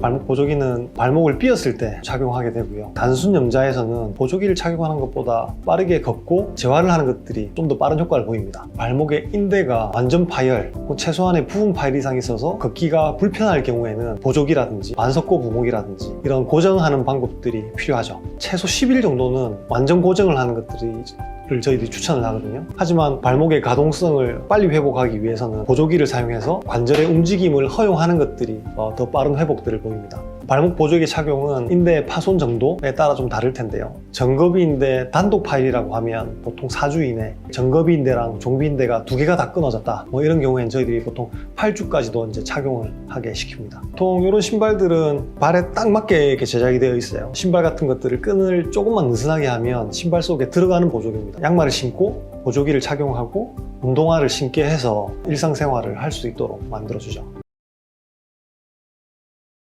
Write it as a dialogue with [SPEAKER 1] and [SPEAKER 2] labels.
[SPEAKER 1] 발목 보조기는 발목을 삐었을 때 착용하게 되고요. 단순 염자에서는 보조기를 착용하는 것보다 빠르게 걷고 재활을 하는 것들이 좀 더 빠른 효과를 보입니다. 발목의 인대가 완전 파열, 혹은 최소한의 부분 파열 이상 있어서 걷기가 불편할 경우에는 보조기라든지 반석고 부목이라든지 이런 고정하는 방법들이 필요하죠. 최소 10일 정도는 완전 고정을 하는 것들이 를 저희들이 추천을 하거든요. 하지만 발목의 가동성을 빨리 회복하기 위해서는 보조기를 사용해서 관절의 움직임을 허용하는 것들이 어, 더 빠른 회복들을 보입니다. 발목 보조기 착용은 인대 파손 정도에 따라 좀 다를 텐데요. 정거비인대 단독 파일이라고 하면 보통 4주 이내, 정거비인대랑 종비인대가 두 개가 다 끊어졌다. 뭐 이런 경우에는 저희들이 보통 8주까지도 이제 착용을 하게 시킵니다. 보통 이런 신발들은 발에 딱 맞게 이렇게 제작이 되어 있어요. 신발 같은 것들을 끈을 조금만 느슨하게 하면 신발 속에 들어가는 보조기입니다. 양말을 신고 보조기를 착용하고 운동화를 신게 해서 일상생활을 할 수 있도록 만들어주죠.